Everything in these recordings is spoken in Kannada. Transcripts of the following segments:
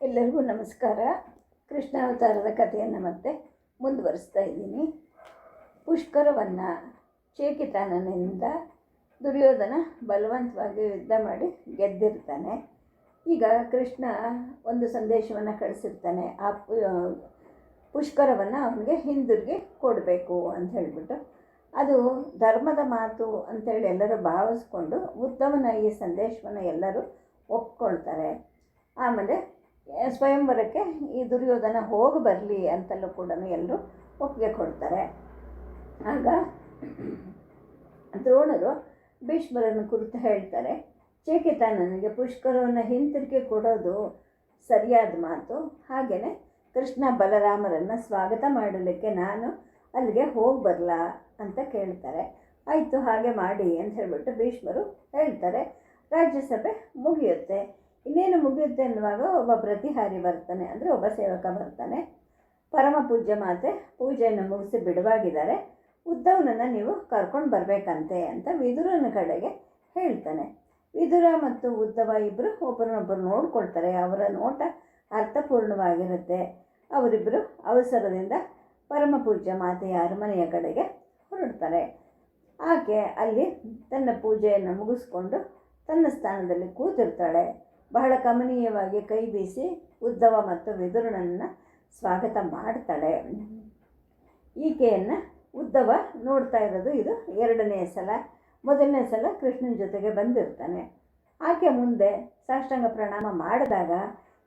ಎಲ್ಲರಿಗೂ ನಮಸ್ಕಾರ. ಕೃಷ್ಣ ಅವತಾರದ ಕಥೆಯನ್ನು ಮತ್ತೆ ಮುಂದುವರಿಸ್ತಾ ಇದ್ದೀನಿ. ಪುಷ್ಕರವನ್ನು ಚೇಕಿತಾನನಿಂದ ದುರ್ಯೋಧನ ಬಲವಂತವಾಗಿ ಯುದ್ಧ ಮಾಡಿ ಗೆದ್ದಿರ್ತಾನೆ. ಈಗ ಕೃಷ್ಣ ಒಂದು ಸಂದೇಶವನ್ನು ಕಳಿಸಿರ್ತಾನೆ. ಆ ಪುಷ್ಕರವನ್ನು ಅವನಿಗೆ ಹಿಂದಿರುಗಿ ಕೊಡಬೇಕು ಅಂತ ಹೇಳಿಬಿಟ್ಟು. ಅದು ಧರ್ಮದ ಮಾತು ಅಂತೇಳಿ ಎಲ್ಲರೂ ಭಾವಿಸ್ಕೊಂಡು ಉತ್ತಮನ ಈ ಸಂದೇಶವನ್ನು ಎಲ್ಲರೂ ಒಪ್ಕೊಳ್ತಾರೆ. ಆಮೇಲೆ ಸ್ವಯಂವರಕ್ಕೆ ಈ ದುರ್ಯೋಧನ ಹೋಗಿ ಬರಲಿ ಅಂತಲೂ ಕೂಡ ಎಲ್ಲರೂ ಒಪ್ಪಿಗೆ ಕೊಡ್ತಾರೆ. ಆಗ ದ್ರೋಣರು ಭೀಷ್ಮರನ್ನು ಕುರಿತು ಹೇಳ್ತಾರೆ, ಚೇಕಿತ, ನನಗೆ ಪುಷ್ಕರವನ್ನು ಹಿಂತಿರುಗಿ ಕೊಡೋದು ಸರಿಯಾದ ಮಾತು. ಹಾಗೆಯೇ ಕೃಷ್ಣ ಬಲರಾಮರನ್ನು ಸ್ವಾಗತ ಮಾಡಲಿಕ್ಕೆ ನಾನು ಅಲ್ಲಿಗೆ ಹೋಗಿ ಬರಲಾ ಅಂತ ಕೇಳ್ತಾರೆ. ಆಯಿತು, ಹಾಗೆ ಮಾಡಿ ಅಂತ ಹೇಳಿಬಿಟ್ಟು ಭೀಷ್ಮರು ಹೇಳ್ತಾರೆ. ರಾಜ್ಯಸಭೆ ಮುಗಿಯುತ್ತೆ. ಇನ್ನೇನು ಮುಗಿಯುತ್ತೆ ಅನ್ನುವಾಗ ಒಬ್ಬ ಪ್ರತಿಹಾರಿ ಬರ್ತಾನೆ, ಅಂದರೆ ಒಬ್ಬ ಸೇವಕ ಬರ್ತಾನೆ. ಪರಮ ಪೂಜ್ಯ ಮಾತೆ ಪೂಜೆಯನ್ನು ಮುಗಿಸಿ ಬಿಡುವಾಗಿದ್ದಾರೆ. ಉದ್ದವನನ್ನು ನೀವು ಕರ್ಕೊಂಡು ಬರಬೇಕಂತೆ ಅಂತ ವಿದುರನ ಕಡೆಗೆ ಹೇಳ್ತಾನೆ. ವಿದುರ ಮತ್ತು ಉದ್ದವ ಇಬ್ಬರು ಒಬ್ಬರನ್ನೊಬ್ಬರು ನೋಡ್ಕೊಳ್ತಾರೆ. ಅವರ ನೋಟ ಅರ್ಥಪೂರ್ಣವಾಗಿರುತ್ತೆ. ಅವರಿಬ್ಬರು ಅವಸರದಿಂದ ಪರಮ ಪೂಜ್ಯ ಮಾತೆಯ ಅರಮನೆಯ ಕಡೆಗೆ ಹೊರಡ್ತಾರೆ. ಆಕೆ ಅಲ್ಲಿ ತನ್ನ ಪೂಜೆಯನ್ನು ಮುಗಿಸ್ಕೊಂಡು ತನ್ನ ಸ್ಥಾನದಲ್ಲಿ ಕೂತಿರ್ತಾಳೆ. ಬಹಳ ಕಮನೀಯವಾಗಿ ಕೈ ಬೀಸಿ ಉದ್ದವ ಮತ್ತು ವಿದುರನನ್ನು ಸ್ವಾಗತ ಮಾಡ್ತಾಳೆ. ಈಕೆಯನ್ನು ಉದ್ದವ ನೋಡ್ತಾ ಇರೋದು ಇದು ಎರಡನೇ ಸಲ, ಮೊದಲನೇ ಸಲ ಕೃಷ್ಣನ ಜೊತೆಗೆ ಬಂದಿರ್ತಾನೆ. ಆಕೆ ಮುಂದೆ ಸಾಷ್ಟಾಂಗ ಪ್ರಣಾಮ ಮಾಡಿದಾಗ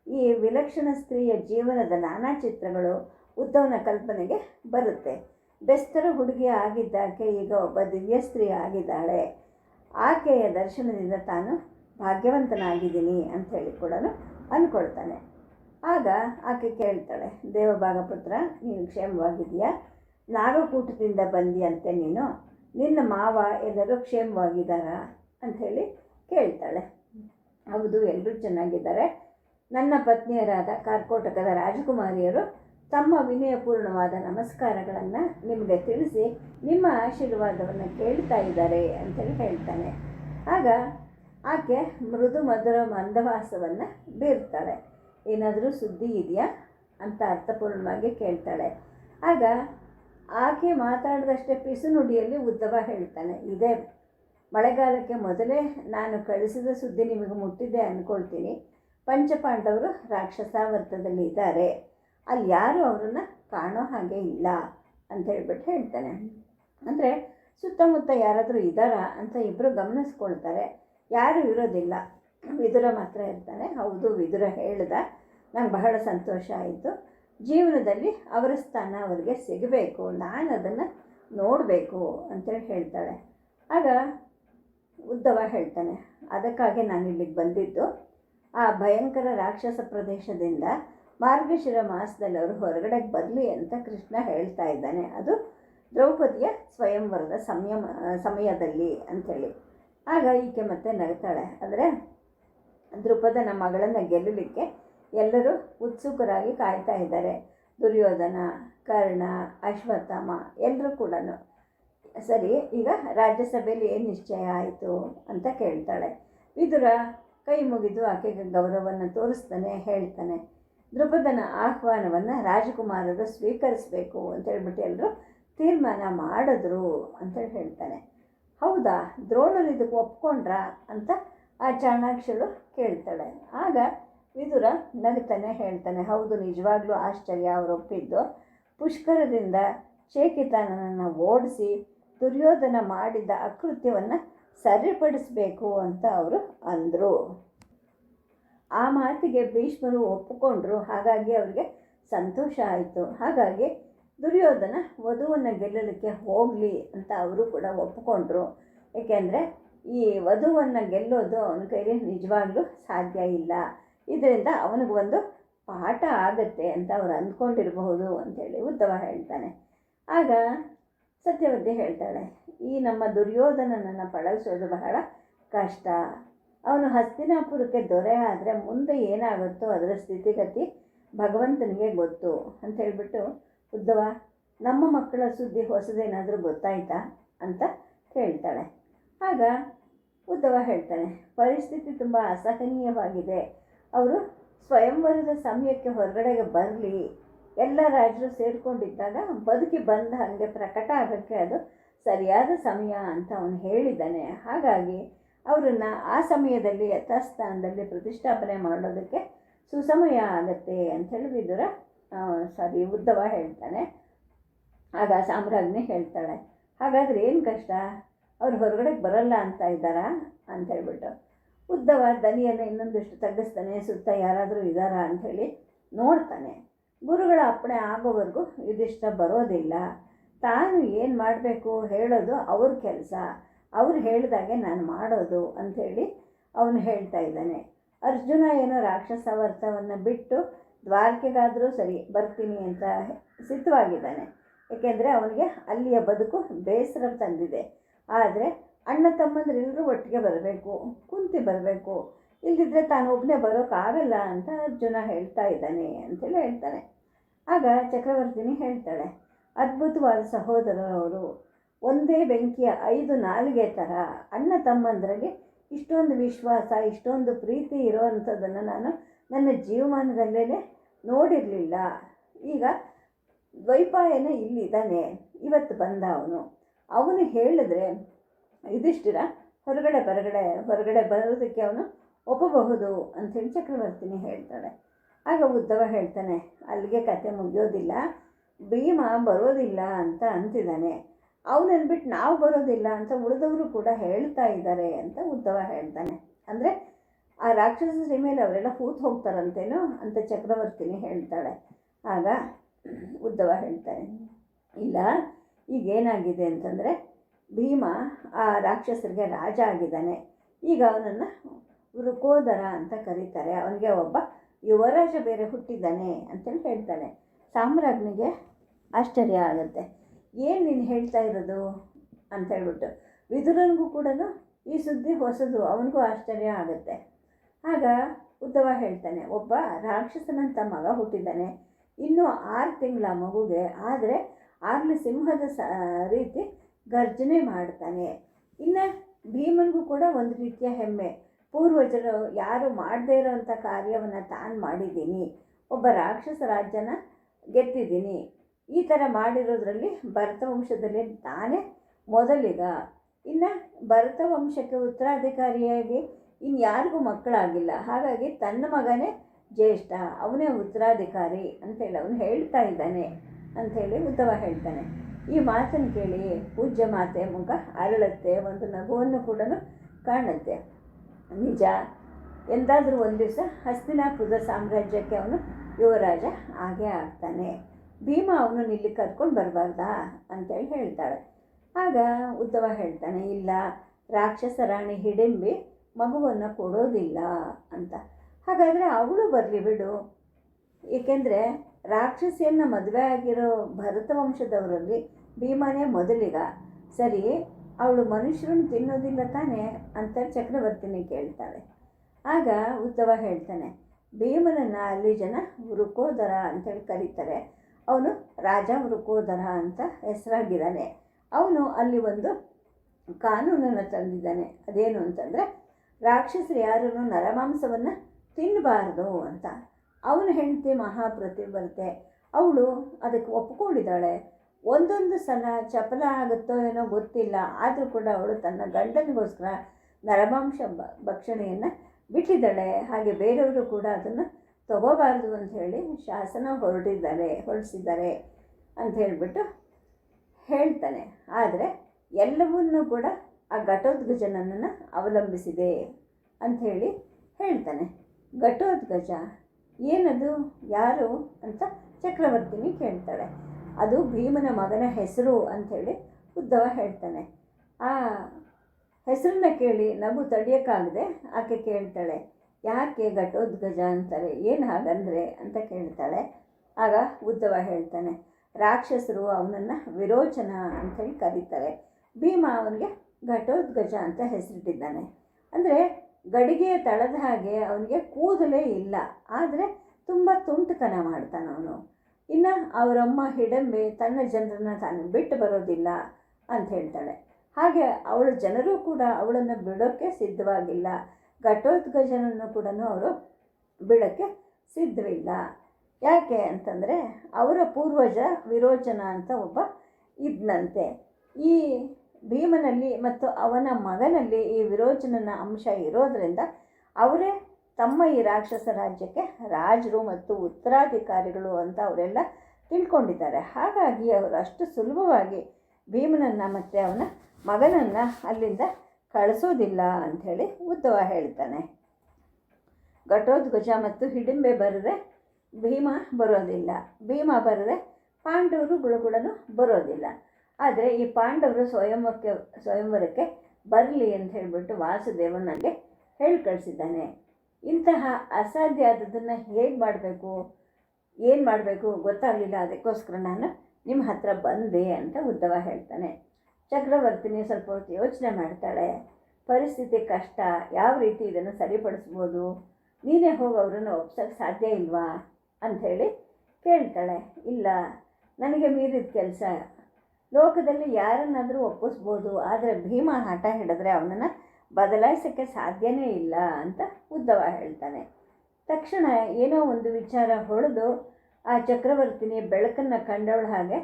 ಈ ವಿಲಕ್ಷಣ ಸ್ತ್ರೀಯ ಜೀವನದ ನಾನಾ ಚಿತ್ರಗಳು ಉದ್ದವನ ಕಲ್ಪನೆಗೆ ಬರುತ್ತೆ. ಬೆಸ್ತರ ಹುಡುಗಿ ಆಗಿದ್ದಾಕೆ ಈಗ ಒಬ್ಬ ದಿವ್ಯ ಸ್ತ್ರೀ ಆಗಿದ್ದಾಳೆ. ಆಕೆಯ ದರ್ಶನದಿಂದ ತಾನು ಭಾಗ್ಯವಂತನಾಗಿದ್ದೀನಿ ಹೇಳಿ ಕೂಡ ಅಂದ್ಕೊಳ್ತಾನೆ ಆಗ ಆಕೆ ಕೇಳ್ತಾಳೆ ದೇವಭಾಗಪುತ್ರ ನೀನು ಕ್ಷೇಮವಾಗಿದೆಯಾ ನಾಗಕೂಟದಿಂದ ಬಂದಿಯಂತೆ ನೀನು? ನಿನ್ನ ಮಾವ ಎಲ್ಲರೂ ಕ್ಷೇಮವಾಗಿದ್ದಾರಾ? ಅಂಥೇಳಿ ಕೇಳ್ತಾಳೆ. ಹೌದು, ಎಲ್ಲರೂ ಚೆನ್ನಾಗಿದ್ದಾರೆ. ನನ್ನ ಪತ್ನಿಯರಾದ ಕಾರ್ಕೋಟಕದ ರಾಜಕುಮಾರಿಯರು ತಮ್ಮ ವಿನಯಪೂರ್ಣವಾದ ನಮಸ್ಕಾರಗಳನ್ನು ನಿಮಗೆ ತಿಳಿಸಿ ನಿಮ್ಮ ಆಶೀರ್ವಾದವನ್ನು ಕೇಳ್ತಾ ಇದ್ದಾರೆ ಅಂತೇಳಿ ಹೇಳ್ತಾನೆ. ಆಗ ಆಕೆ ಮೃದು ಮಧುರ ಮಂದವಾಸವನ್ನು ಬೀರ್ತಾಳೆ. ಏನಾದರೂ ಸುದ್ದಿ ಇದೆಯಾ? ಅಂತ ಅರ್ಥಪೂರ್ಣವಾಗಿ ಕೇಳ್ತಾಳೆ. ಆಗ ಆಕೆ ಮಾತಾಡಿದಷ್ಟೇ ಪಿಸು ನುಡಿಯಲ್ಲಿ ಉದ್ದವ ಹೇಳ್ತಾನೆ, ಇದೇ, ಮಳೆಗಾಲಕ್ಕೆ ಮೊದಲೇ ನಾನು ಕಳಿಸಿದ ಸುದ್ದಿ ನಿಮಗೆ ಮುಟ್ಟಿದೆ ಅಂದ್ಕೊಳ್ತೀನಿ ಪಂಚಪಾಂಡವರು ರಾಕ್ಷಸಾವರ್ತದಲ್ಲಿ ಇದ್ದಾರೆ. ಅಲ್ಲಿ ಯಾರೂ ಅವರನ್ನು ಕಾಣೋ ಹಾಗೆ ಇಲ್ಲ ಅಂತ ಹೇಳ್ಬಿಟ್ಟು ಹೇಳ್ತಾನೆ. ಅಂದರೆ ಸುತ್ತಮುತ್ತ ಯಾರಾದರೂ ಇದ್ದಾರಾ ಅಂತ ಇಬ್ಬರು ಗಮನಿಸ್ಕೊಳ್ತಾರೆ. ಯಾರೂ ಇರೋದಿಲ್ಲ. ವಿದುರ ಮಾತ್ರ ಇರ್ತಾನೆ. ಹೌದು, ವಿದುರ ಹೇಳ್ದ. ನಂಗೆ ಬಹಳ ಸಂತೋಷ ಆಯಿತು. ಜೀವನದಲ್ಲಿ ಅವರ ಸ್ಥಾನ ಅವರಿಗೆ ಸಿಗಬೇಕು. ನಾನು ಅದನ್ನು ನೋಡಬೇಕು ಅಂತೇಳಿ ಹೇಳ್ತಾಳೆ. ಆಗ ಉದ್ದವ ಹೇಳ್ತಾನೆ, ಅದಕ್ಕಾಗಿ ನಾನು ಇಲ್ಲಿಗೆ ಬಂದಿದ್ದು. ಆ ಭಯಂಕರ ರಾಕ್ಷಸ ಪ್ರದೇಶದಿಂದ ಮಾರ್ಗಶಿರ ಮಾಸದಲ್ಲಿ ಅವರು ಹೊರಗಡೆ ಬರಲಿ ಅಂತ ಕೃಷ್ಣ ಹೇಳ್ತಾ ಇದ್ದಾನೆ. ಅದು ದ್ರೌಪದಿಯ ಸ್ವಯಂವರದ ಸಮಯ, ಸಮಯದಲ್ಲಿ. ಅಂಥೇಳಿ ಆಗ ಈಕೆ ಮತ್ತೆ ನಗ್ತಾಳೆ. ಅಂದರೆ ದ್ರುಪದನ ಮಗಳನ್ನು ಗೆಲ್ಲಲಿಕ್ಕೆ ಎಲ್ಲರೂ ಉತ್ಸುಕರಾಗಿ ಕಾಯ್ತಾ ಇದ್ದಾರೆ. ದುರ್ಯೋಧನ, ಕರ್ಣ, ಅಶ್ವತ್ಥಾಮ ಎಲ್ಲರೂ ಕೂಡ ಸರಿ, ಈಗ ರಾಜ್ಯಸಭೆಯಲ್ಲಿ ಏನು ನಿಶ್ಚಯ ಆಯಿತು ಅಂತ ಕೇಳ್ತಾಳೆ. ವಿದುರ ಕೈ ಮುಗಿದು ಆಕೆಗೆ ಗೌರವವನ್ನು ತೋರಿಸ್ತಾನೆ, ಹೇಳ್ತಾನೆ ದೃಪದನ ಆಹ್ವಾನವನ್ನು ರಾಜಕುಮಾರರು ಸ್ವೀಕರಿಸಬೇಕು ಅಂತ ಹೇಳ್ಬಿಟ್ಟು ಎಲ್ಲರೂ ತೀರ್ಮಾನ ಮಾಡಿದ್ರು ಅಂತೇಳಿ ಹೇಳ್ತಾನೆ. ಹೌದಾ? ದ್ರೋಣರು ಇದಕ್ಕೆ ಒಪ್ಕೊಂಡ್ರಾ ಅಂತ ಆ ಚಾಣಾಕ್ಷಳು ಕೇಳ್ತಾಳೆ. ಆಗ ವಿದುರ ನಗ್ತಾನೆ ಹೇಳ್ತಾನೆ, ಹೌದು, ನಿಜವಾಗ್ಲೂ ಆಶ್ಚರ್ಯ ಅವರು ಒಪ್ಪಿದ್ದು. ಪುಷ್ಕರದಿಂದ ಶೇಕಿತಾನನನ್ನು ಓಡಿಸಿ ದುರ್ಯೋಧನ ಮಾಡಿದ ಅಕೃತ್ಯವನ್ನು ಸರಿಪಡಿಸಬೇಕು ಅಂತ ಅವರು ಅಂದರು. ಆ ಮಾತಿಗೆ ಭೀಷ್ಮರು ಒಪ್ಪಿಕೊಂಡ್ರು ಹಾಗಾಗಿ ಅವರಿಗೆ ಸಂತೋಷ ಆಯಿತು. ಹಾಗಾಗಿ ದುರ್ಯೋಧನ ವಧುವನ್ನು ಗೆಲ್ಲಲಿಕ್ಕೆ ಹೋಗಲಿ ಅಂತ ಅವರು ಕೂಡ ಒಪ್ಪಿಕೊಂಡ್ರು ಏಕೆಂದರೆ ಈ ವಧುವನ್ನು ಗೆಲ್ಲೋದು ಅವನ ಕೈಲಿ ನಿಜವಾಗ್ಲೂ ಸಾಧ್ಯ ಇಲ್ಲ. ಇದರಿಂದ ಅವನಿಗೆ ಒಂದು ಪಾಠ ಆಗತ್ತೆ ಅಂತ ಅವ್ರು ಅಂದ್ಕೊಂಡಿರಬಹುದು ಅಂತೇಳಿ ಉದ್ದವ ಹೇಳ್ತಾನೆ. ಆಗ ಸತ್ಯವತಿ ಹೇಳ್ತಾಳೆ, ಈ ನಮ್ಮ ದುರ್ಯೋಧನನನ್ನು ಪಳಗಿಸೋದು ಬಹಳ ಕಷ್ಟ. ಅವನು ಹಸ್ತಿನಾಪುರಕ್ಕೆ ದೊರೆ ಆದರೆ ಮುಂದೆ ಏನಾಗುತ್ತೋ ಅದರ ಸ್ಥಿತಿಗತಿ ಭಗವಂತನಿಗೆ ಗೊತ್ತು ಅಂತ ಹೇಳ್ಬಿಟ್ಟು ಉದ್ದವ, ನಮ್ಮ ಮಕ್ಕಳ ಸುದ್ದಿ ಹೊಸದೇನಾದರೂ ಗೊತ್ತಾಯ್ತಾ ಅಂತ ಕೇಳ್ತಾಳೆ ಆಗ ಉದ್ದವ ಹೇಳ್ತಾನೆ, ಪರಿಸ್ಥಿತಿ ತುಂಬ ಅಸಹನೀಯವಾಗಿದೆ. ಅವರು ಸ್ವಯಂವರದ ಸಮಯಕ್ಕೆ ಹೊರಗಡೆಗೆ ಬರಲಿ. ಎಲ್ಲ ರಾಜರು ಸೇರಿಕೊಂಡಿದ್ದಾಗ ಬದುಕಿ ಬಂದ ಹಾಗೆ ಪ್ರಕಟ ಆಗೋಕ್ಕೆ ಅದು ಸರಿಯಾದ ಸಮಯ ಅಂತ ಅವನು ಹೇಳಿದ್ದಾನೆ. ಹಾಗಾಗಿ ಅವರನ್ನು ಆ ಸಮಯದಲ್ಲಿ ಯಥಾಸ್ಥಾನದಲ್ಲಿ ಪ್ರತಿಷ್ಠಾಪನೆ ಮಾಡೋದಕ್ಕೆ ಸುಸಮಯ ಆಗತ್ತೆ ಅಂಥೇಳಿ ವಿದುರ ಸಾರಿ, ಉದ್ದವ ಹೇಳ್ತಾನೆ. ಆಗ ಸಾಮ್ರಾಜ್ಞಿ ಹೇಳ್ತಾಳೆ, ಹಾಗಾದ್ರೆ ಏನು ಕಷ್ಟ? ಅವ್ರು ಹೊರಗಡೆ ಬರಲ್ಲ ಅಂತ ಇದ್ದಾರಾ? ಅಂತ ಹೇಳ್ಬಿಟ್ಟು, ಉದ್ದವ ದನಿಯನ್ನು ಇನ್ನೊಂದಿಷ್ಟು ತಗ್ಗಿಸ್ತಾನೆ, ಸುತ್ತ ಯಾರಾದರೂ ಇದ್ದಾರಾ? ಅಂಥೇಳಿ ನೋಡ್ತಾನೆ. ಗುರುಗಳ ಅಪ್ಪಣೆ ಆಗೋವರೆಗೂ ಇದಿಷ್ಟ ಬರೋದಿಲ್ಲ. ತಾನು ಏನು ಮಾಡಬೇಕು ಹೇಳೋದು ಅವ್ರ ಕೆಲಸ. ಅವ್ರು ಹೇಳಿದಾಗೆ ನಾನು ಮಾಡೋದು ಅಂಥೇಳಿ ಅವನು ಹೇಳ್ತಾ ಇದ್ದಾನೆ. ಅರ್ಜುನ ಏನೋ ರಾಕ್ಷಸ ವರ್ತವನ್ನು ಬಿಟ್ಟು ದ್ವಾರಕೆಗಾದರೂ ಸರಿ ಬರ್ತೀನಿ ಅಂತ ಸಿದ್ಧವಾಗಿದ್ದಾನೆ. ಏಕೆಂದರೆ ಅವನಿಗೆ ಅಲ್ಲಿಯ ಬದುಕು ಬೇಸರ ತಂದಿದೆ. ಆದರೆ ಅಣ್ಣ ತಮ್ಮಂದ್ರೆಲ್ಲರೂ ಒಟ್ಟಿಗೆ ಬರಬೇಕು, ಕುಂತಿ ಬರಬೇಕು. ಇಲ್ಲದಿದ್ದರೆ ತಾನು ಒಬ್ಬನೇ ಬರೋಕ್ಕಾಗಲ್ಲ ಅಂತ ಅರ್ಜುನ ಹೇಳ್ತಾ ಇದ್ದಾನೆ ಅಂತೇಳಿ ಹೇಳ್ತಾನೆ. ಆಗ ಚಕ್ರವರ್ತಿನಿ ಹೇಳ್ತಾಳೆ, ಅದ್ಭುತವಾದ ಸಹೋದರರವರು, ಒಂದೇ ಬೆಂಕಿಯ ಐದು ನಾಲಿಗೆ ಥರ ಅಣ್ಣ ತಮ್ಮಂದರಲ್ಲಿ ಇಷ್ಟೊಂದು ವಿಶ್ವಾಸ, ಇಷ್ಟೊಂದು ಪ್ರೀತಿ ಇರೋವಂಥದ್ದನ್ನು ನಾನು ನನ್ನ ಜೀವಮಾನದಲ್ಲೇ ನೋಡಿರಲಿಲ್ಲ. ಈಗ ದ್ವೈಪಾಯನ ಇಲ್ಲಿದ್ದಾನೆ. ಇವತ್ತು ಬಂದ ಅವನು ಅವನು ಹೇಳಿದ್ರೆ ಇದಿಷ್ಟಿರ ಹೊರಗಡೆ ಹೊರಗಡೆ ಹೊರಗಡೆ ಬರೋದಕ್ಕೆ ಅವನು ಒಪ್ಪಬಹುದು ಅಂಥೇಳಿ ಚಕ್ರವರ್ತಿನಿ ಹೇಳ್ತಾಳೆ. ಆಗ ಉದ್ದವ ಹೇಳ್ತಾನೆ, ಅಲ್ಲಿಗೆ ಕತೆ ಮುಗಿಯೋದಿಲ್ಲ. ಭೀಮ ಬರೋದಿಲ್ಲ ಅಂತ ಅಂತಿದ್ದಾನೆ. ಅವನನ್ನು ಬಿಟ್ಟು ನಾವು ಬರೋದಿಲ್ಲ ಅಂತ ಉಳಿದವರು ಕೂಡ ಹೇಳ್ತಾ ಇದ್ದಾರೆ ಅಂತ ಉದ್ದವ ಹೇಳ್ತಾನೆ. ಅಂದರೆ ಆ ರಾಕ್ಷಸರ ಮೇಲೆ ಅವರೆಲ್ಲ ಕೂತ್ ಹೋಗ್ತಾರಂತೇನೋ ಅಂತ ಚಕ್ರವರ್ತಿನಿ ಹೇಳ್ತಾಳೆ. ಆಗ ಉದ್ದವ ಹೇಳ್ತಾನೆ, ಇಲ್ಲ ಈಗ ಏನಾಗಿದೆ ಅಂತಂದರೆ ಭೀಮ ಆ ರಾಕ್ಷಸರಿಗೆ ರಾಜ ಆಗಿದ್ದಾನೆ. ಈಗ ಅವನನ್ನು ವೃಕೋದರ ಅಂತ ಕರೀತಾರೆ. ಅವನಿಗೆ ಒಬ್ಬ ಯುವರಾಜ ಬೇರೆ ಹುಟ್ಟಿದ್ದಾನೆ ಅಂತೇಳಿ ಹೇಳ್ತಾನೆ. ಸಾಮ್ರಾಜ್ಞಿಗೆ ಆಶ್ಚರ್ಯ ಆಗುತ್ತೆ. ಏನು ನೀನು ಹೇಳ್ತಾ ಇರೋದು ಅಂತ ಹೇಳ್ಬಿಟ್ಟು, ವಿದುರನಿಗೂ ಕೂಡ ಈ ಸುದ್ದಿ ಹೊಸದು, ಅವನಿಗೂ ಆಶ್ಚರ್ಯ ಆಗುತ್ತೆ. ಆಗ ಉದ್ಧವ ಹೇಳ್ತಾನೆ, ಒಬ್ಬ ರಾಕ್ಷಸನಂತ ಮಗ ಹುಟ್ಟಿದ್ದಾನೆ. ಇನ್ನೂ ಆರು ತಿಂಗಳ ಮಗುಗೆ ಆದರೆ ಆಗಲೇ ಸಿಂಹದ ಸ, ರೀತಿ ಗರ್ಜನೆ ಮಾಡ್ತಾನೆ. ಇನ್ನು ಭೀಮನಿಗೂ ಕೂಡ ಒಂದು ರೀತಿಯ ಹೆಮ್ಮೆ. ಪೂರ್ವಜರು ಯಾರು ಮಾಡದೇ ಇರೋವಂಥ ಕಾರ್ಯವನ್ನು ತಾನು ಮಾಡಿದ್ದೀನಿ. ಒಬ್ಬ ರಾಕ್ಷಸ ರಾಜ್ಯನ ಗೆದ್ದಿದ್ದೀನಿ. ಈ ಥರ ಮಾಡಿರೋದ್ರಲ್ಲಿ ಭರತ ವಂಶದಲ್ಲಿ ತಾನೇ ಮೊದಲಿಗ. ಇನ್ನು ಭರತ ವಂಶಕ್ಕೆ ಉತ್ತರಾಧಿಕಾರಿಯಾಗಿ ಇನ್ಯಾರಿಗೂ ಮಕ್ಕಳಾಗಿಲ್ಲ. ಹಾಗಾಗಿ ತನ್ನ ಮಗನೇ ಜ್ಯೇಷ್ಠ, ಅವನೇ ಉತ್ತರಾಧಿಕಾರಿ ಅಂತೇಳಿ ಅವನು ಹೇಳ್ತಾ ಇದ್ದಾನೆ ಅಂಥೇಳಿ ಉದ್ದವ ಹೇಳ್ತಾನೆ. ಈ ಮಾತನ್ನು ಕೇಳಿ ಪೂಜ್ಯ ಮಾತೆ ಮುಖ ಅರಳುತ್ತೆ, ಒಂದು ನಗುವನ್ನು ಕೂಡ ಕಾಣುತ್ತೆ. ನಿಜ, ಎಂದಾದರೂ ಒಂದು ದಿವಸ ಹಸ್ತಿನಾಪುರ ಸಾಮ್ರಾಜ್ಯಕ್ಕೆ ಅವನು ಯುವರಾಜ ಆಗೇ ಆಗ್ತಾನೆ. ಭೀಮ ಅವನು ಇಲ್ಲಿ ಕರ್ಕೊಂಡು ಬರಬಾರ್ದಾ ಅಂತೇಳಿ ಹೇಳ್ತಾಳೆ. ಆಗ ಉದ್ದವ ಹೇಳ್ತಾನೆ, ಇಲ್ಲ ರಾಕ್ಷಸ ರಾಣಿ ಹಿಡಿಂಬಿ ಮಗುವನ್ನು ಕೊಡೋದಿಲ್ಲ ಅಂತ. ಹಾಗಾದರೆ ಅವಳು ಬರಲಿ ಬಿಡು. ಏಕೆಂದರೆ ರಾಕ್ಷಸಿಯನ್ನು ಮದುವೆ ಆಗಿರೋ ಭರತ ವಂಶದವರಲ್ಲಿ ಭೀಮನೇ ಮೊದಲಿಗ. ಸರಿ, ಅವಳು ಮನುಷ್ಯರನ್ನು ತಿನ್ನೋದಿಲ್ಲ ತಾನೇ ಅಂತ ಚಕ್ರವರ್ತಿನಿ ಕೇಳ್ತಾಳೆ. ಆಗ ಉದ್ದವ ಹೇಳ್ತಾನೆ, ಭೀಮನನ್ನು ಅಲ್ಲಿ ಜನ ವೃಕೋದರ ಅಂತೇಳಿ ಕರೀತಾರೆ. ಅವನು ರಾಜ ವೃಕೋದರ ಅಂತ ಹೆಸರಾಗಿದ್ದಾನೆ. ಅವನು ಅಲ್ಲಿ ಒಂದು ಕಾನೂನನ್ನು ತಂದಿದ್ದಾನೆ. ಅದೇನು ಅಂತಂದರೆ ರಾಕ್ಷಸರು ಯಾರೂ ನರಮಾಂಸವನ್ನು ತಿನ್ನಬಾರ್ದು ಅಂತ. ಅವನ ಹೆಂಡತಿ ಮಹಾಪ್ರತಿಭರ್ತೆ ಅವಳು ಅದಕ್ಕೆ ಒಪ್ಪಿಕೊಂಡಿದ್ದಾಳೆ ಒಂದೊಂದು ಸಲ ಚಪಲ ಆಗುತ್ತೋ ಏನೋ ಗೊತ್ತಿಲ್ಲ. ಆದರೂ ಕೂಡ ಅವಳು ತನ್ನ ಗಂಡನಿಗೋಸ್ಕರ ನರಮಾಂಶ ಬ ಭಕ್ಷಣೆಯನ್ನು ಬಿಟ್ಟಿದ್ದಾಳೆ. ಹಾಗೆ ಬೇರೆಯವರು ಕೂಡ ಅದನ್ನು ತಗೋಬಾರ್ದು ಅಂತ ಹೇಳಿ ಶಾಸನ ಹೊರಟಿದ್ದಾರೆ, ಹೊರಡಿಸಿದ್ದಾರೆ ಅಂತ ಹೇಳಿಬಿಟ್ಟು ಹೇಳ್ತಾನೆ. ಆದರೆ ಎಲ್ಲವನ್ನೂ ಕೂಡ ಆ ಘಟೋದ್ಗಜನನ್ನು ಅವಲಂಬಿಸಿದೆ ಹೇಳಿ ಹೇಳ್ತಾನೆ. ಘಟೋದ್ಗಜ ಏನದು? ಯಾರು ಅಂತ ಚಕ್ರವರ್ತಿನಿ ಕೇಳ್ತಾಳೆ. ಅದು ಭೀಮನ ಮಗನ ಹೆಸರು ಅಂಥೇಳಿ ಉದ್ದವ ಹೇಳ್ತಾನೆ. ಆ ಹೆಸರನ್ನ ಕೇಳಿ ನಗು ತಡೆಯೋಕ್ಕಾಗದೆ ಆಕೆ ಕೇಳ್ತಾಳೆ, ಯಾಕೆ ಘಟೋದ್ಗಜ ಅಂತಾರೆ? ಏನು ಹಾಗಂದರೆ? ಅಂತ ಕೇಳ್ತಾಳೆ. ಆಗ ಉದ್ದವ ಹೇಳ್ತಾನೆ, ರಾಕ್ಷಸರು ಅವನನ್ನು ವಿರೋಚನ ಅಂಥೇಳಿ ಕರೀತಾರೆ. ಭೀಮ ಅವನಿಗೆ ಘಟೋದ್ಗಜ ಅಂತ ಹೆಸರಿಟ್ಟಿದ್ದಾನೆ. ಅಂದರೆ ಗಡಿಗೆಯ ತಳದ ಹಾಗೆ ಅವನಿಗೆ ಕೂದಲೇ ಇಲ್ಲ. ಆದರೆ ತುಂಬ ತುಂಟತನ ಮಾಡ್ತಾನೆ ಅವನು. ಇನ್ನು ಅವರಮ್ಮ ಹಿಡಂಬೆ ತನ್ನ ಜನರನ್ನು ತಾನು ಬಿಟ್ಟು ಬರೋದಿಲ್ಲ ಅಂತ ಹೇಳ್ತಾಳೆ. ಹಾಗೆ ಅವಳ ಜನರು ಕೂಡ ಅವಳನ್ನು ಬಿಡೋಕ್ಕೆ ಸಿದ್ಧವಾಗಿಲ್ಲ. ಘಟೋದ್ಗಜನನ್ನು ಕೂಡ ಅವರು ಬಿಡೋಕ್ಕೆ ಸಿದ್ಧವಿಲ್ಲ. ಯಾಕೆ ಅಂತಂದರೆ ಅವರ ಪೂರ್ವಜ ವಿರೋಚನ ಅಂತ ಒಬ್ಬ ಇದ್ನಂತೆ. ಈ ಭೀಮನಲ್ಲಿ ಮತ್ತು ಅವನ ಮಗನಲ್ಲಿ ಈ ವಿರೋಚನನ ಅಂಶ ಇರೋದರಿಂದ ಅವರೇ ತಮ್ಮ ಈ ರಾಕ್ಷಸ ರಾಜ್ಯಕ್ಕೆ ರಾಜರು ಮತ್ತು ಉತ್ತರಾಧಿಕಾರಿಗಳು ಅಂತ ಅವರೆಲ್ಲ ತಿಳ್ಕೊಂಡಿದ್ದಾರೆ. ಹಾಗಾಗಿ ಅವರು ಅಷ್ಟು ಸುಲಭವಾಗಿ ಭೀಮನನ್ನು ಮತ್ತು ಅವನ ಮಗನನ್ನು ಅಲ್ಲಿಂದ ಕಳಿಸೋದಿಲ್ಲ ಅಂಥೇಳಿ ಉದ್ದವ ಹೇಳ್ತಾನೆ. ಘಟೋದ್ಗಜ ಮತ್ತು ಹಿಡಿಂಬೆ ಬರೆದ್ರೆ ಭೀಮ ಬರೋದಿಲ್ಲ. ಭೀಮ ಬರೆದ್ರೆ ಪಾಂಡವರು ಗುಳುಗುಳನು ಬರೋದಿಲ್ಲ. ಆದರೆ ಈ ಪಾಂಡವರು ಸ್ವಯಂವರಕ್ಕೆ ಸ್ವಯಂವರಕ್ಕೆ ಬರಲಿ ಅಂತ ಹೇಳಿಬಿಟ್ಟು ವಾಸುದೇವನಿಗೆ ಹೇಳಿ ಕಳಿಸಿದ್ದಾನೆ ಇಂತಹ ಅಸಾಧ್ಯ ಆದದನ್ನು ಹೇಗೆ ಮಾಡಬೇಕು? ಏನು ಮಾಡಬೇಕು? ಗೊತ್ತಾಗಲಿಲ್ಲ, ಅದಕ್ಕೋಸ್ಕರ ನಾನು ನಿಮ್ಮ ಹತ್ರ ಬಂದೆ ಅಂತ ಉದ್ದವ ಹೇಳ್ತಾನೆ. ಚಕ್ರವರ್ತಿನಿ ಸ್ವಲ್ಪ ಹೊತ್ತು ಯೋಚನೆ ಮಾಡ್ತಾಳೆ. ಪರಿಸ್ಥಿತಿ ಕಷ್ಟ, ಯಾವ ರೀತಿ ಇದನ್ನು ಸರಿಪಡಿಸ್ಬೋದು? ನೀನೇ ಹೋಗಿ ಅವರನ್ನು ಒಪ್ಸೋಕ್ಕೆ ಸಾಧ್ಯ ಇಲ್ವಾ? ಅಂಥೇಳಿ ಕೇಳ್ತಾಳೆ. ಇಲ್ಲ, ನನಗೆ ಮೀರಿದ ಕೆಲಸ. ಲೋಕದಲ್ಲಿ ಯಾರನ್ನಾದರೂ ಒಪ್ಪಿಸ್ಬೋದು, ಆದರೆ ಭೀಮ ಹಠ ಹಿಡಿದ್ರೆ ಅವನನ್ನು ಬದಲಾಯಿಸೋಕ್ಕೆ ಸಾಧ್ಯನೇ ಇಲ್ಲ ಅಂತ ಉದ್ದವ ಹೇಳ್ತಾನೆ. ತಕ್ಷಣ ಏನೋ ಒಂದು ವಿಚಾರ ಹೊಳೆದು ಆ ಚಕ್ರವರ್ತಿನಿ ಬೆಳಕನ್ನು ಕಂಡವಳ ಹಾಗೆ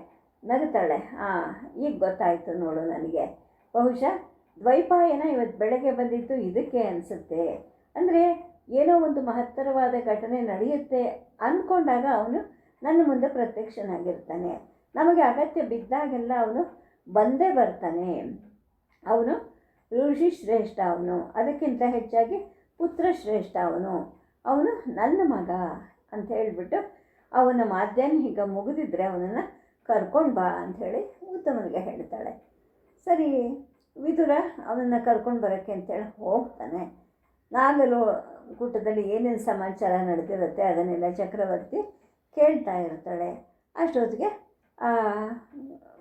ನಗುತ್ತಾಳೆ. ಹಾಂ ಈಗ ಗೊತ್ತಾಯಿತು ನೋಡು ನನಗೆ. ಬಹುಶಃ ದ್ವೈಪಾಯನ ಇವತ್ತು ಬೆಳಗ್ಗೆ ಬಂದಿದ್ದು ಇದಕ್ಕೆ ಅನಿಸುತ್ತೆ. ಅಂದರೆ ಏನೋ ಒಂದು ಮಹತ್ತರವಾದ ಘಟನೆ ನಡೆಯುತ್ತೆ ಅಂದ್ಕೊಂಡಾಗ ಅವನು ನನ್ನ ಮುಂದೆ ಪ್ರತ್ಯಕ್ಷನಾಗಿರ್ತಾನೆ. ನಮಗೆ ಅಗತ್ಯ ಬಿದ್ದಾಗೆಲ್ಲ ಅವನು ಬಂದೇ ಬರ್ತಾನೆ. ಅವನು ಋಷಿ ಶ್ರೇಷ್ಠ ಅವನು. ಅದಕ್ಕಿಂತ ಹೆಚ್ಚಾಗಿ ಪುತ್ರ ಶ್ರೇಷ್ಠ ಅವನು. ಅವನು ನನ್ನ ಮಗ ಅಂತ ಹೇಳಿಬಿಟ್ಟು ಅವನ ಮಾಧ್ಯಾಹ್ನಿಕ ಮುಗಿದಿದ್ರೆ ಅವನನ್ನು ಕರ್ಕೊಂಡು ಬಾ ಅಂಥೇಳಿ ಉತ್ತಮನಿಗೆ ಹೇಳ್ತಾಳೆ. ಸರಿ, ವಿದುರ ಅವನನ್ನು ಕರ್ಕೊಂಡು ಬರೋಕ್ಕೆ ಅಂತೇಳಿ ಹೋಗ್ತಾನೆ. ನಾಗಲು ಕೂಟದಲ್ಲಿ ಏನೇನು ಸಮಾಚಾರ ನಡೆದಿರುತ್ತೆ ಅದನ್ನೆಲ್ಲ ಚಕ್ರವರ್ತಿ ಕೇಳ್ತಾ ಇರ್ತಾಳೆ. ಅಷ್ಟೊತ್ತಿಗೆ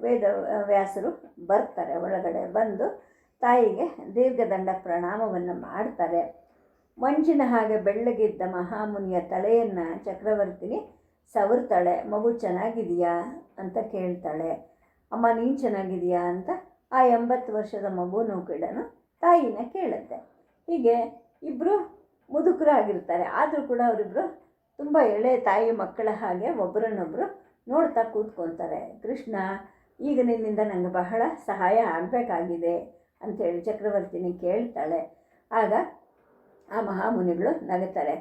ವೇದ ವ್ಯಾಸರು ಬರ್ತಾರೆ ಒಳಗಡೆ ಬಂದು ತಾಯಿಗೆ ದೀರ್ಘದಂಡ ಪ್ರಣಾಮವನ್ನು ಮಾಡ್ತಾರೆ. ಮಂಜಿನ ಹಾಗೆ ಬೆಳ್ಳಗಿದ್ದ ಮಹಾಮುನಿಯ ತಲೆಯನ್ನು ಚಕ್ರವರ್ತಿನಿ ಸವರ್ತಾಳೆ. ಮಗು ಚೆನ್ನಾಗಿದೆಯಾ ಅಂತ ಕೇಳ್ತಾಳೆ. ಅಮ್ಮ, ನೀನು ಚೆನ್ನಾಗಿದೆಯಾ ಅಂತ ಆ ಎಂಬತ್ತು ವರ್ಷದ ಮಗುನೂ ಕೂಡ ತಾಯಿನ ಕೇಳುತ್ತೆ. ಹೀಗೆ ಇಬ್ಬರು ಮುದುಕರಾಗಿರ್ತಾರೆ. ಆದರೂ ಕೂಡ ಅವರಿಬ್ಬರು ತುಂಬ ಎಳೆ ತಾಯಿ ಮಕ್ಕಳ ಹಾಗೆ ಒಬ್ಬರನ್ನೊಬ್ಬರು ನೋಡ್ತಾ ಕೂತ್ಕೊತಾರೆ, ಕೃಷ್ಣ, ಈಗ ನಿನ್ನಿಂದ ನನಗೆ ಬಹಳ ಸಹಾಯ ಆಗಬೇಕಾಗಿದೆ ಅಂಥೇಳಿ ಚಕ್ರವರ್ತಿನಿ ಕೇಳ್ತಾಳೆ. ಆಗ ಆ ಮಹಾಮುನಿಗಳು ನಗುತ್ತಾರೆ,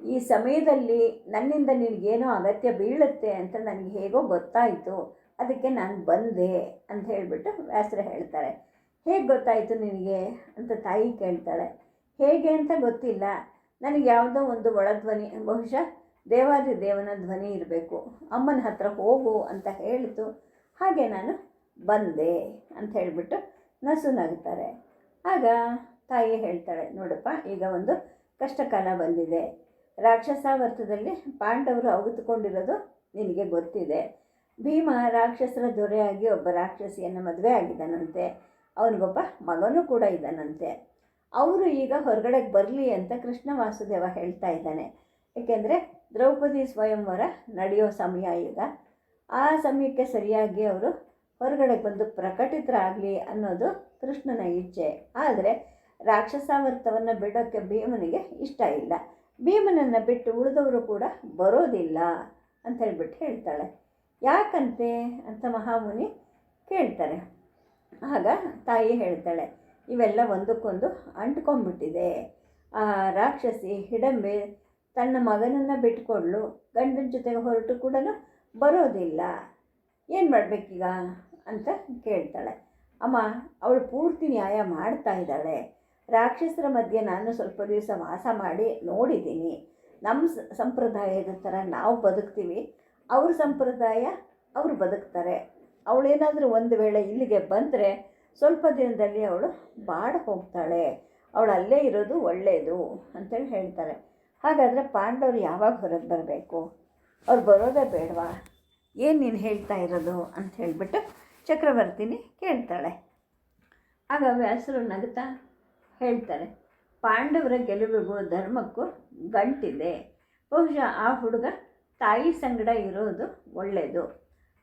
ಈ ಸಮಯದಲ್ಲಿ ನನ್ನಿಂದ ನಿನಗೇನೋ ಅಗತ್ಯ ಬೀಳುತ್ತೆ ಅಂತ ನನಗೆ ಹೇಗೋ ಗೊತ್ತಾಯಿತು, ಅದಕ್ಕೆ ನಾನು ಬಂದೆ ಅಂತ ಹೇಳಿಬಿಟ್ಟು ವ್ಯಾಸರು ಹೇಳ್ತಾರೆ. ಹೇಗೆ ಗೊತ್ತಾಯಿತು ನಿನಗೆ? ಅಂತ ತಾಯಿ ಕೇಳ್ತಾಳೆ. ಹೇಗೆ ಅಂತ ಗೊತ್ತಿಲ್ಲ, ನನಗೆ ಯಾವುದೋ ಒಂದು ಒಳಧ್ವನಿ ಬಹುಶಃ ದೇವಾದಿ ದೇವನ ಧ್ವನಿ ಇರಬೇಕು. ಅಮ್ಮನ ಹತ್ರ ಹೋಗು ಅಂತ ಹೇಳಿತು. ಹಾಗೆ ನಾನು ಬಂದೆ ಅಂತ ಹೇಳಿಬಿಟ್ಟು ನಸು ನಗ್ತಾರೆ. ಆಗ ತಾಯಿ ಹೇಳ್ತಾಳೆ, ನೋಡಪ್ಪ, ಈಗ ಒಂದು ಕಷ್ಟಕಾಲ ಬಂದಿದೆ. ರಾಕ್ಷಸಾವರ್ತದಲ್ಲಿ ಪಾಂಡವರು ಅವಿತುಕೊಂಡಿರೋದು ನಿನಗೆ ಗೊತ್ತಿದೆ. ಭೀಮ ರಾಕ್ಷಸರ ದೊರೆಯಾಗಿ ಒಬ್ಬ ರಾಕ್ಷಸಿಯನ್ನು ಮದುವೆ ಆಗಿದ್ದಾನಂತೆ ಅವನಿಗೊಬ್ಬ ಮಗನೂ ಕೂಡ ಇದ್ದಾನಂತೆ ಅವರು ಈಗ ಹೊರಗಡೆಗೆ ಬರಲಿ ಅಂತ ಕೃಷ್ಣ ವಾಸುದೇವ ಹೇಳ್ತಾ ಇದ್ದಾನೆ. ಏಕೆಂದರೆ ದ್ರೌಪದಿ ಸ್ವಯಂವರ ನಡೆಯೋ ಸಮಯ ಈಗ. ಆ ಸಮಯಕ್ಕೆ ಸರಿಯಾಗಿ ಅವರು ಹೊರಗಡೆ ಬಂದು ಪ್ರಕಟಿತರಾಗಲಿ ಅನ್ನೋದು ಕೃಷ್ಣನ ಇಚ್ಛೆ. ಆದರೆ ರಾಕ್ಷಸಾವರ್ತವನ್ನು ಬಿಡೋಕ್ಕೆ ಭೀಮನಿಗೆ ಇಷ್ಟ ಇಲ್ಲ. ಭೀಮನನ್ನು ಬಿಟ್ಟು ಉಳಿದವರು ಕೂಡ ಬರೋದಿಲ್ಲ ಅಂತ ಹೇಳ್ಬಿಟ್ಟು ಹೇಳ್ತಾಳೆ. ಯಾಕಂತೆ ಅಂತ ಮಹಾಮುನಿ ಕೇಳ್ತಾರೆ. ಆಗ ತಾಯಿ ಹೇಳ್ತಾಳೆ, ಇವೆಲ್ಲ ಒಂದಕ್ಕೊಂದು ಅಂಟ್ಕೊಂಡ್ಬಿಟ್ಟಿದೆ. ಆ ರಾಕ್ಷಸಿ ಹಿಡಂಬೆ ತನ್ನ ಮಗನನ್ನು ಬಿಟ್ಕೊಳ್ಳು ಗಂಡನ ಜೊತೆಗೆ ಹೊರಟು ಕೂಡ ಬರೋದಿಲ್ಲ. ಏನು ಮಾಡಬೇಕೀಗ? ಅಂತ ಕೇಳ್ತಾಳೆ. ಅಮ್ಮ, ಅವಳು ಪೂರ್ತಿ ನ್ಯಾಯ ಮಾಡ್ತಾ ಇದ್ದಾಳೆ. ರಾಕ್ಷಸರ ಮಧ್ಯೆ ನಾನು ಸ್ವಲ್ಪ ದಿವಸ ವಾಸ ಮಾಡಿ ನೋಡಿದ್ದೀನಿ. ನಮ್ಮ ಸಂಪ್ರದಾಯದ ಥರ ನಾವು ಬದುಕ್ತೀವಿ. ಅವ್ರ ಸಂಪ್ರದಾಯ ಅವರು ಬದುಕ್ತಾರೆ. ಅವಳೇನಾದರೂ ಒಂದು ವೇಳೆ ಇಲ್ಲಿಗೆ ಬಂದರೆ ಸ್ವಲ್ಪ ದಿನದಲ್ಲಿ ಅವಳು ಬಾಡ ಹೋಗ್ತಾಳೆ. ಅವಳು ಅಲ್ಲೇ ಇರೋದು ಒಳ್ಳೆಯದು ಅಂತೇಳಿ ಹೇಳ್ತಾರೆ. ಹಾಗಾದರೆ ಪಾಂಡವರು ಯಾವಾಗ ಹೊರಗೆ ಬರಬೇಕು? ಅವ್ರು ಬರೋದೇ ಬೇಡವಾ? ಏನು ನೀನು ಹೇಳ್ತಾ ಇರೋದು ಅಂತ ಹೇಳಿಬಿಟ್ಟು ಚಕ್ರವರ್ತಿನಿ ಕೇಳ್ತಾಳೆ. ಆಗ ವ್ಯಾಸರು ನಗುತ್ತಾ ಹೇಳ್ತಾರೆ, ಪಾಂಡವರ ಗೆಲುವಿಗೂ ಧರ್ಮಕ್ಕೂ ಗಂಟಿದೆ. ಬಹುಶಃ ಆ ಹುಡುಗ ತಾಯಿ ಸಂಗಡ ಇರೋದು ಒಳ್ಳೆಯದು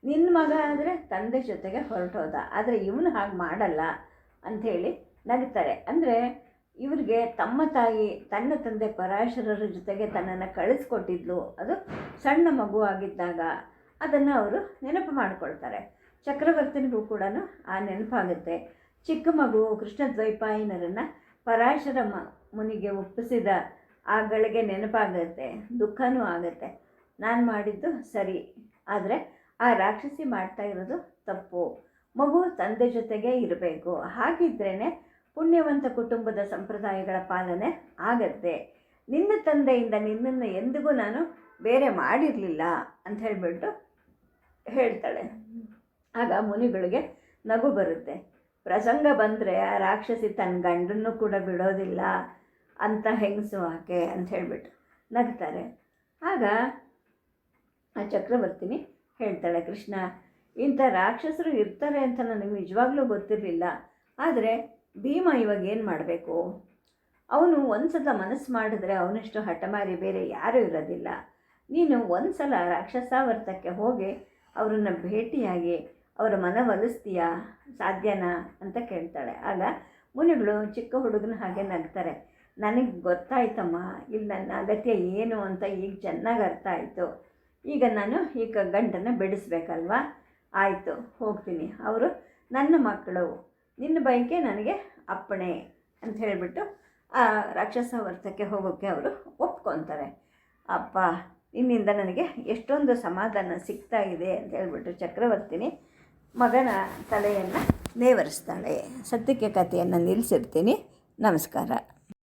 ನಿನ್ನ ಮಗ ಆದರೆ ತಂದೆ ಜೊತೆಗೆ ಹೊರಟೋದ, ಆದರೆ ಇವನು ಹಾಗೆ ಮಾಡಲ್ಲ ಅಂಥೇಳಿ ನಗ್ತಾರೆ. ಅಂದರೆ ಇವರಿಗೆ ತಮ್ಮ ತಾಯಿ, ತನ್ನ ತಂದೆ ಪರಾಶರರ ಜೊತೆಗೆ ತನ್ನನ್ನು ಕಳಿಸ್ಕೊಟ್ಟಿದ್ಲು. ಅದು ಸಣ್ಣ ಮಗು ಆಗಿದ್ದಾಗ ಅದನ್ನು ಅವರು ನೆನಪು ಮಾಡಿಕೊಳ್ತಾರೆ. ಚಕ್ರವರ್ತಿನಿಗೂ ಕೂಡ ಆ ನೆನಪಾಗುತ್ತೆ. ಚಿಕ್ಕ ಮಗು ಕೃಷ್ಣ ದ್ವೈಪಾಯನರನ್ನು ಪರಾಶರ ಮ, ಮುನಿಗೆ ಒಪ್ಪಿಸಿದ ಆ ಗಳಿಗೆ ನೆನಪಾಗುತ್ತೆ, ದುಃಖನೂ ಆಗುತ್ತೆ. ನಾನು ಮಾಡಿದ್ದು ಸರಿ, ಆದರೆ ಆ ರಾಕ್ಷಸಿ ಮಾಡ್ತಾ ಇರೋದು ತಪ್ಪು. ಮಗು ತಂದೆ ಜೊತೆಗೆ ಇರಬೇಕು. ಹಾಗಿದ್ರೇ ಪುಣ್ಯವಂತ ಕುಟುಂಬದ ಸಂಪ್ರದಾಯಗಳ ಪಾಲನೆ ಆಗತ್ತೆ. ನಿನ್ನ ತಂದೆಯಿಂದ ನಿನ್ನನ್ನು ಎಂದಿಗೂ ನಾನು ಬೇರೆ ಮಾಡಿರಲಿಲ್ಲ ಅಂತ ಹೇಳಿಬಿಟ್ಟು ಹೇಳ್ತಾಳೆ. ಆಗ ಮುನಿಗಳಿಗೆ ನಗು ಬರುತ್ತೆ. ಪ್ರಸಂಗ ಬಂದರೆ ಆ ರಾಕ್ಷಸಿ ತನ್ನ ಗಂಡನ್ನು ಕೂಡ ಬಿಡೋದಿಲ್ಲ ಅಂತ ಹೆಂಗಸು ಆಕೆ ಅಂತ ಹೇಳಿಬಿಟ್ಟು ನಗ್ತಾರೆ. ಆಗ ಆ ಚಕ್ರವರ್ತಿನಿ ಹೇಳ್ತಾಳೆ, ಕೃಷ್ಣ, ಇಂಥ ರಾಕ್ಷಸರು ಇರ್ತಾರೆ ಅಂತ ನನಗೆ ನಿಜವಾಗ್ಲೂ ಗೊತ್ತಿರಲಿಲ್ಲ. ಆದರೆ ಭೀಮ ಇವಾಗ ಏನು ಮಾಡಬೇಕು? ಅವನು ಒಂದು ಸಲ ಮನಸ್ಸು ಮಾಡಿದ್ರೆ ಅವನಷ್ಟು ಹಠಮಾರಿ ಬೇರೆ ಯಾರೂ ಇರೋದಿಲ್ಲ. ನೀನು ಒಂದು ಸಲ ರಾಕ್ಷಸಾವರ್ತಕ್ಕೆ ಹೋಗಿ ಅವರನ್ನ ಭೇಟಿಯಾಗಿ ಅವರ ಮನವೊಲಿಸ್ತೀಯಾ ಸಾಧ್ಯನಾ? ಅಂತ ಕೇಳ್ತಾಳೆ. ಆಗ ಮುನಿಗಳು ಚಿಕ್ಕ ಹುಡುಗನ ಹಾಗೆ ನಗ್ತಾರೆ. ನನಗೆ ಗೊತ್ತಾಯ್ತಮ್ಮ, ಇಲ್ಲಿ ನನ್ನ ಅಗತ್ಯ ಏನು ಅಂತ ಈಗ ಚೆನ್ನಾಗಿ ಅರ್ಥ ಆಯಿತು. ಈಗ ನಾನು ಈಗ ಗಂಟನ್ನು ಬಿಡಿಸ್ಬೇಕಲ್ವಾ? ಆಯಿತು, ಹೋಗ್ತೀನಿ. ಅವರು ನನ್ನ ಮಕ್ಕಳು. ನಿನ್ನ ಬಯಕೆ ನನಗೆ ಅಪ್ಪಣೆ ಅಂತ ಹೇಳಿಬಿಟ್ಟು, ಆ ರಾಕ್ಷಸ ವರ್ತಕ್ಕೆ ಹೋಗೋಕ್ಕೆ ಅವರು ಒಪ್ಕೊತಾರೆ. ಅಪ್ಪ, ನಿನ್ನಿಂದ ನನಗೆ ಎಷ್ಟೊಂದು ಸಮಾಧಾನ ಸಿಗ್ತಾ ಇದೆ ಅಂತ ಹೇಳಿಬಿಟ್ಟು ಚಕ್ರವರ್ತಿನಿ ಮಗನ ತಲೆಯನ್ನು ನೇವರಿಸ್ತಾಳೆ. ಸದ್ಯಕ್ಕೆ ಕಥೆಯನ್ನು ನಿಲ್ಲಿಸಿರ್ತೀನಿ ನಮಸ್ಕಾರ.